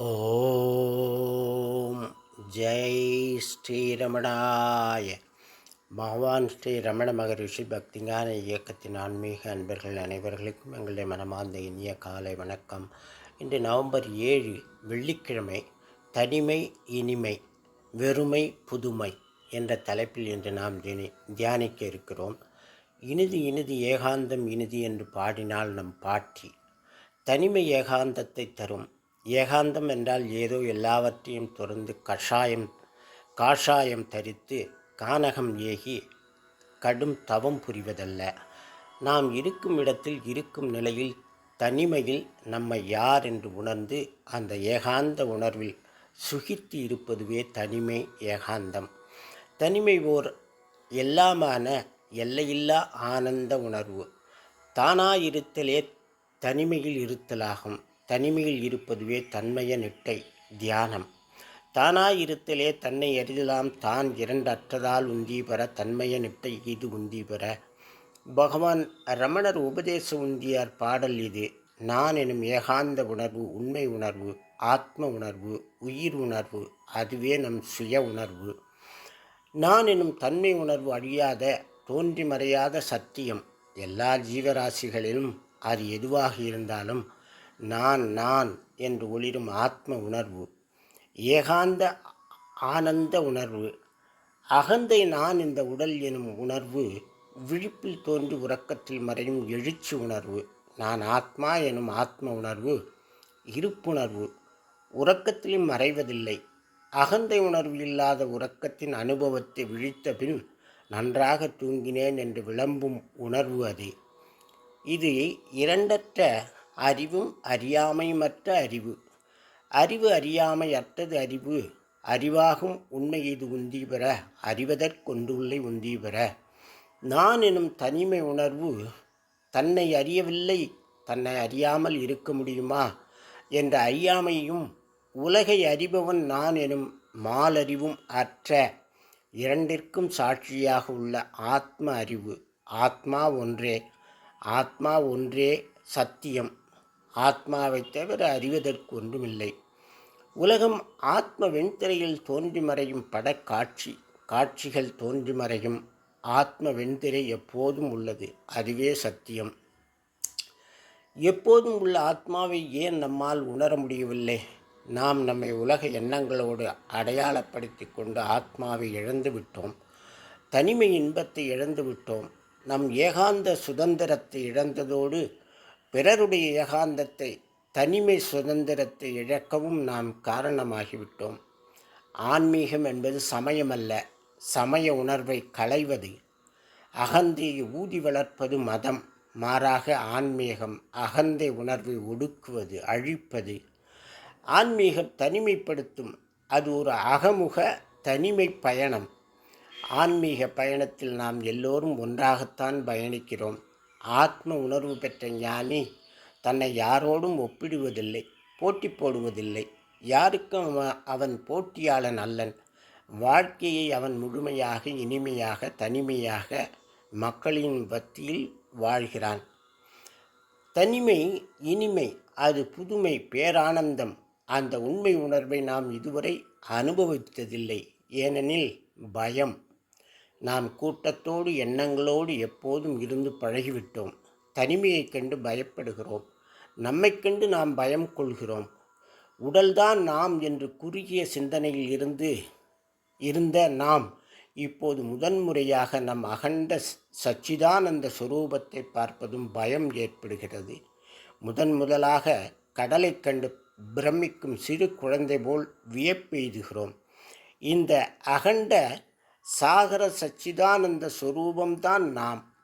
ஓம். ஜெய் ஸ்ரீரமணாய. பகவான் ஸ்ரீ ரமண மகரிஷி பக்திஞான இயக்கத்தின் ஆன்மீக அன்பர்கள் அனைவர்களுக்கும் எங்களுடைய மனமார்ந்த இனிய காலை வணக்கம். இன்று நவம்பர் ஏழு வெள்ளிக்கிழமை தனிமை இனிமை வெறுமை புதுமை என்ற தலைப்பில் இன்று நாம் தினி தியானிக்க இருக்கிறோம். இனிது இனிது ஏகாந்தம் இனிது என்று பாடினால் நம் பாட்டி தனிமை ஏகாந்தத்தை தரும் ஏகாந்தம் என்றால் ஏதோ எல்லாவற்றையும் துறந்து கஷாயம் காஷாயம் தரித்து கானகம் ஏகி கடும் தவம் புரிவதல்ல. நாம் இருக்கும் இடத்தில் இருக்கும் நிலையில் தனிமையில் நம்மை யார் என்று உணர்ந்து அந்த ஏகாந்த உணர்வில் சுகித்து இருப்பதுவே தனிமை ஏகாந்தம். தனிமை ஓர் எல்லாமான எல்லையில்லா ஆனந்த உணர்வு. தானாயிருத்தலே தனிமையில் இருத்தலாகும். தனிமையில் இருப்பதுவே தன்மைய நிட்டை தியானம். தானாயிருத்தலே தன்னை அறிதலாம் தான் இரண்டற்றதால் உந்தி பெற தன்மைய நிட்டை இது உந்தி பெற பகவான் ரமணர் உபதேச உந்தியார் பாடல் இது. நான் எனும் ஏகாந்த உணர்வு உண்மை உணர்வு ஆத்ம உணர்வு உயிர் உணர்வு அதுவே நம் சுய உணர்வு. நான் எனும் தன்மை உணர்வு அழியாத தோன்றி மறையாத சத்தியம். எல்லா ஜீவராசிகளிலும் அது எதுவாக இருந்தாலும் நான் நான் என்று ஒளிரும் ஆத்ம உணர்வு ஏகாந்த ஆனந்த உணர்வு அகந்தை நான் இந்த உடல் எனும் உணர்வு விழிப்பில் தோன்றி உறக்கத்தில் மறையும் எழுச்சி உணர்வு நான் ஆத்மா எனும் ஆத்ம உணர்வு இருப்புணர்வு உறக்கத்திலும் மறைவதில்லை. அகந்தை உணர்வு இல்லாத உறக்கத்தின் அனுபவத்தை விழித்த பின் நன்றாக தூங்கினேன் என்று விளம்பும் உணர்வு அது. இது இரண்டற்ற அறிவும் அறியாமையுமற்ற அறிவு. அறிவு அறியாமை அற்றது அறிவு. அறிவாகும் உண்மை இது உந்தி பெற அறிவதற்கொண்டுள்ளே உந்தி பெற. நான் எனும் தனிமை உணர்வு தன்னை அறியவில்லை தன்னை அறியாமல் இருக்க முடியுமா? என்ற அறியாமையும் உலகை அறிபவன் நான் எனும் மாலறிவும் அற்ற இரண்டிற்கும் சாட்சியாக உள்ள ஆத்ம அறிவு. ஆத்மா ஒன்றே. ஆத்மா ஒன்றே சத்தியம். ஆத்மாவை தவிர அறிவதற்கு ஒன்றுமில்லை உலகம் ஆத்ம வெண்திரையில் தோன்றி மறையும் படக்காட்சி காட்சிகள் தோன்றி மறையும் ஆத்ம வெண்திரை எப்போதும் உள்ளது அதுவே சத்தியம். எப்போதும் உள்ள ஆத்மாவை ஏன் நம்மால் உணர முடியவில்லை? நாம் நம்மை உலக எண்ணங்களோடு அடையாளப்படுத்தி கொண்டு ஆத்மாவை இழந்து விட்டோம். தனிமை இன்பத்தை இழந்து விட்டோம். நம் ஏகாந்த சுதந்திரத்தை இழந்ததோடு பிறருடைய ஏகாந்தத்தை தனிமை சுதந்திரத்தை இழக்கவும் நாம் காரணமாகிவிட்டோம். ஆன்மீகம் என்பது சமயமல்ல சமய உணர்வை களைவது. அகந்தையை ஊதி வளர்ப்பது மதம் மாறாக ஆன்மீகம். அகந்தை உணர்வை ஒடுக்குவது அழிப்பது. ஆன்மீகம் தனிமைப்படுத்தும் அது ஒரு அகமுக தனிமை பயணம். ஆன்மீக பயணத்தில் நாம் எல்லோரும் ஒன்றாகத்தான் பயணிக்கிறோம். ஆத்ம உணர்வு பெற்ற ஞானி தன்னை யாரோடும் ஒப்பிடுவதில்லை போட்டி போடுவதில்லை. யாருக்கும் அவன் போட்டியாளன் அல்லன். வாழ்க்கையை அவன் முழுமையாக இனிமையாக தனிமையாக மக்களின் பத்தியில் வாழ்கிறான். தனிமை இனிமை அது புதுமை பேரானந்தம். அந்த உண்மை உணர்வை நாம் இதுவரை அனுபவித்ததில்லை. ஏனெனில் பயம். நாம் கூட்டத்தோடு எண்ணங்களோடு எப்போதும் இருந்து பழகிவிட்டோம். தனிமையை கண்டு பயப்படுகிறோம். நம்மை கண்டு நாம் பயம் கொள்கிறோம். உடல்தான் நாம் என்று குறுகிய சிந்தனையில் இருந்து இருந்த நாம் இப்போது முதன்முறையாக நம் அகண்ட சச்சிதானந்த சுரூபத்தை பார்ப்பதும் பயம் ஏற்படுகிறது. முதன் முதலாக கடலை கண்டு பிரமிக்கும் சிறு குழந்தை போல் வியப்பெய்துகிறோம். இந்த அகண்ட சாகர சச்சிதானந்த சுரூபம்தான் நாம்.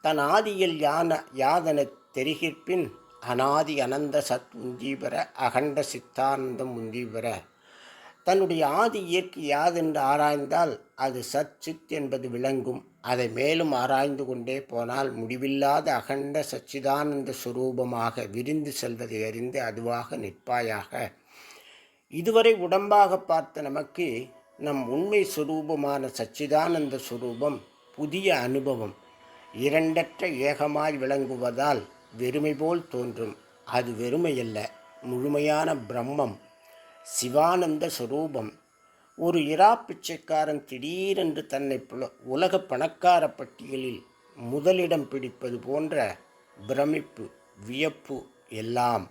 தன் ஆதியில் யான யாதன தெரிகிற்பின் அனாதி அனந்த சத் உந்தீபர அகண்ட சித்தானந்தம் உந்தீபர தன்னுடைய ஆதி இயற்கை யாதென்று ஆராய்ந்தால் அது சத் சித் என்பது விளங்கும். அதை மேலும் ஆராய்ந்து கொண்டே போனால் முடிவில்லாத அகண்ட சச்சிதானந்த சுரூபமாக விரிந்து செல்வதை அறிந்து அதுவாக நிற்பாயாக. இதுவரை உடம்பாக பார்த்த நமக்கு நம் உண்மை சுரூபமான சச்சிதானந்த சுரூபம் புதிய அனுபவம். இரண்டற்ற ஏகமாய் விளங்குவதால் வெறுமை போல் தோன்றும். அது வெறுமையல்ல முழுமையான பிரம்மம். சிவானந்த சுரூபம். ஒரு இரா பிச்சைக்காரன் திடீரென்று தன்னை புல உலக பணக்கார பட்டியலில் முதலிடம் பிடிப்பது போன்ற பிரமிப்பு வியப்பு எல்லாம்